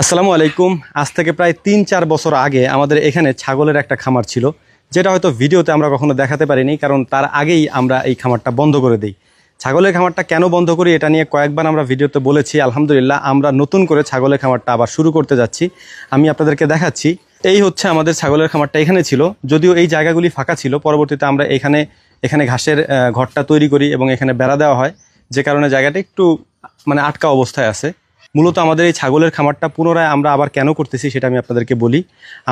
আসসালামু আলাইকুম। আজ থেকে প্রায় তিন চার বছর আগে আমাদের এখানে ছাগলের একটা খামার ছিল, যেটা হয়তো ভিডিওতে আমরা কখনো দেখাতে পারিনি, কারণ তার আগেই আমরা এই খামারটা বন্ধ করে দিই। ছাগলের খামারটা কেন বন্ধ করি এটা নিয়ে কয়েকবার আমরা ভিডিওতে বলেছি। আলহামদুলিল্লাহ, আমরা নতুন করে ছাগলের খামারটা আবার শুরু করতে যাচ্ছি। আমি আপনাদেরকে দেখাচ্ছি, এই হচ্ছে আমাদের ছাগলের খামারটা এখানে ছিল, যদিও এই জায়গাগুলি ফাঁকা ছিল। পরবর্তীতে আমরা এখানে এখানে ঘাসের ঘরটা তৈরি করি এবং এখানে বেড়া দেওয়া হয়। যে কারণে জায়গাটা একটু মানে আটকা অবস্থায় আছে। মূলত আমাদের এই ছাগলের খামারটা পুনরায় আমরা আবার কেন করতেছি সেটা আমি আপনাদেরকে বলি।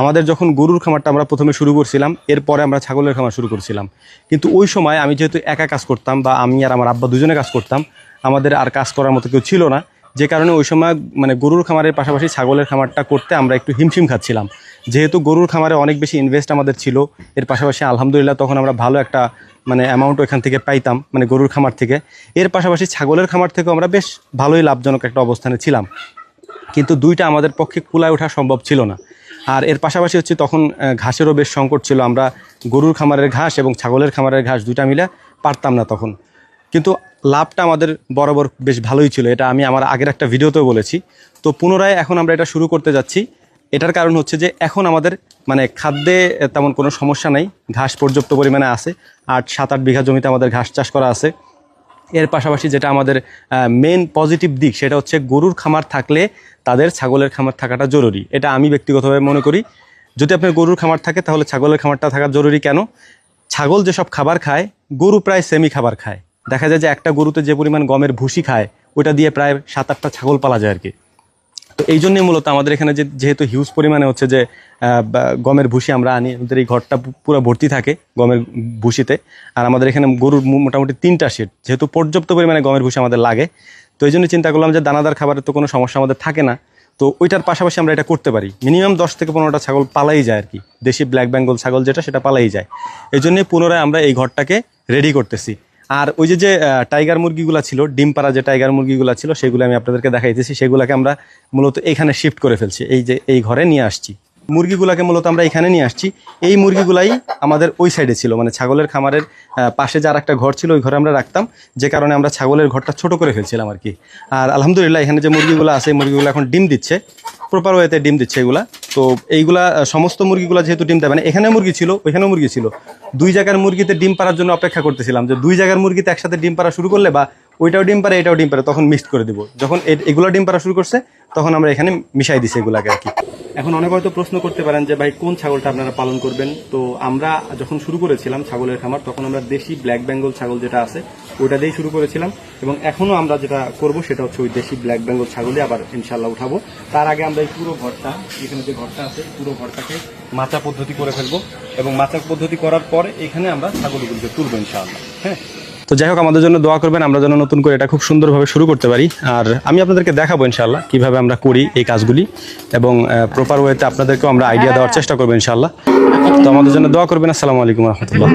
আমাদের যখন গরুর খামারটা আমরা প্রথমে শুরু করছিলাম, এরপরে আমরা ছাগলের খামার শুরু করছিলাম। কিন্তু ওই সময় আমি যেহেতু একা কাজ করতাম বা আমি আর আমার আব্বা দুজনে কাজ করতাম, আমাদের আর কাজ করার মতো কেউ ছিল না যে কারণে ওই সময় মানে গরুর খামারের পাশাপাশি ছাগলের খামারটা করতে আমরা একটু হিমশিম খাচ্ছিলাম। যেহেতু গরুর খামারে অনেক বেশি ইনভেস্ট আমাদের ছিল, এর পাশাপাশি আলহামদুলিল্লাহ তখন আমরা ভালো একটা মানে অ্যামাউন্ট এখান থেকে পাইতাম মানে গরুর খামার থেকে। এর পাশাপাশি ছাগলের খামার থেকেও আমরা বেশ ভালোই লাভজনক একটা অবস্থানে ছিলাম। কিন্তু দুইটা আমাদের পক্ষে কুলায় ওঠা সম্ভব ছিল না। আর এর পাশাপাশি হচ্ছে তখন ঘাসেরও বেশ সংকট ছিল। আমরা গরুর খামারের ঘাস এবং ছাগলের খামারের ঘাস দুইটা মিলে পারতাম না তখন। কিন্তু লাভটা আমাদের বরাবর বেশ ভালোই ছিল। এটা আমি আমার আগের একটা ভিডিওতেও বলেছি। তো পুনরায় এখন আমরা এটা শুরু করতে যাচ্ছি। এটার কারণ হচ্ছে যে এখন আমাদের মানে খাদ্যে তেমন কোনো সমস্যা নেই। ঘাস পর্যাপ্ত পরিমাণে আছে। আট, সাত, আট বিঘা জমিতে আমাদের ঘাস চাষ করা আছে। এর পাশাপাশি যেটা আমাদের মেন পজিটিভ দিক, সেটা হচ্ছে গরুর খামার থাকলে তাদের ছাগলের খামার থাকাটা জরুরি। এটা আমি ব্যক্তিগতভাবে মনে করি। যদি আপনার গরুর খামার থাকে, তাহলে ছাগলের খামারটা থাকা জরুরি কেন? ছাগল যেসব খাবার খায়, গরু প্রায় সেমি খাবার খায়। দেখা যায় যে একটা গরুতে যে পরিমাণ গমের ভুসি খায় ওটা দিয়ে প্রায় সাত আটটা ছাগল পালা যায় আর কি তো এই জন্যই মূলত আমাদের এখানে যে, যেহেতু হিউজ পরিমাণে হচ্ছে যে গমের ভুসি আমরা আনি, আমাদের এই ঘরটা পুরো ভর্তি থাকে গমের ভুসিতে। আর আমাদের এখানে গরুর মোটামুটি তিনটা সেট যেহেতু পর্যাপ্ত পরিমাণে গমের ভুসি আমাদের লাগে। তো এই জন্য চিন্তা করলাম যে দানাদার খাবারের তো কোনো সমস্যা আমাদের থাকে না। তো ওইটার পাশাপাশি আমরা এটা করতে পারি। মিনিমাম দশ থেকে পনেরোটা ছাগল পালাই যায় আর কি দেশি ব্ল্যাক বেঙ্গল ছাগল যেটা, সেটা পালাই যায়। এই জন্য পুনরায় আমরা এই ঘরটাকে রেডি করতেছি। আর ওই যে যে টাইগার মুরগিগুলো ছিল ডিম পাড়া যে টাইগার মুরগিগুলো ছিল, সেগুলো আমি আপনাদেরকে দেখাইতেছি। সেগুলোকে আমরা মূলত এখানে শিফট করে ফেলছি। এই যে, এই ঘরে নিয়ে আসছি। মুরগিগুলাকে মূলত আমরা এখানে নিয়ে আসছি। এই মুরগিগুলাই আমাদের ওই সাইডে ছিল মানে ছাগলের খামারের পাশে যার একটা ঘর ছিল, ওই ঘরে আমরা রাখতাম। যে কারণে আমরা ছাগলের ঘরটা ছোট করে ফেলছিলাম আর কি। আর আলহামদুলিল্লাহ, এখানে যে মুরগিগুলো আছে মুরগিগুলো এখন ডিম দিচ্ছে। প্রপার ওয়েতে ডিম দিচ্ছে এগুলা। তো এইগুলা সমস্ত মুরগিগুলো যেহেতু ডিম দেবে না এখানে মুরগি ছিল, ওইখানেও মুরগি ছিল। দুই জায়গার মুরগিতে ডিম পাড়ার জন্য অপেক্ষা করতেছিলাম যে দুই জায়গার মুরগিতে একসাথে ডিম পাড়া শুরু করলে বা ওইটাও ডিম পারে এটাও ডিম পারে তখন মিক্সড করে দিব। যখন এগুলো ডিম পাড়া শুরু করছে, তখন আমরা এখানে মিশাই দিছি এগুলাকে আর কি। এখন অনেক হয়তো প্রশ্ন করতে পারেন যে ভাই, কোন ছাগলটা আপনারা পালন করবেন? তো আমরা যখন শুরু করেছিলাম ছাগলের খামার, তখন আমরা দেশি ব্ল্যাক বেঙ্গল ছাগল যেটা আছে, ওইটা দিয়েই শুরু করেছিলাম। এবং এখনও আমরা যেটা করব, সেটা হচ্ছে ওই দেশি ব্ল্যাক বেঙ্গল ছাগলই আবার ইনশাল্লাহ উঠাবো। তার আগে আমরা এই পুরো ঘরটা, এখানে যে ঘরটা আছে, পুরো ঘরটাকে মাচা পদ্ধতি করে ফেলব। এবং মাচা পদ্ধতি করার পর এখানে আমরা ছাগলগুলোকে তুলবো ইনশাআল্লাহ। হ্যাঁ? তো যাই হোক আমাদের জন্য দোয়া করবেন আমরা যেন নতুন করে এটা খুব সুন্দরভাবে শুরু করতে পারি। আর আমি আপনাদেরকে দেখাবো ইনশাল্লাহ কীভাবে আমরা করি এই কাজগুলি এবং প্রপার ওয়েতে আপনাদেরকেও আমরা আইডিয়া দেওয়ার চেষ্টা করব ইনশাল্লাহ তো আমাদের জন্য দোয়া করবেন। আসসালামু আলাইকুম রহমতুল্লাহ।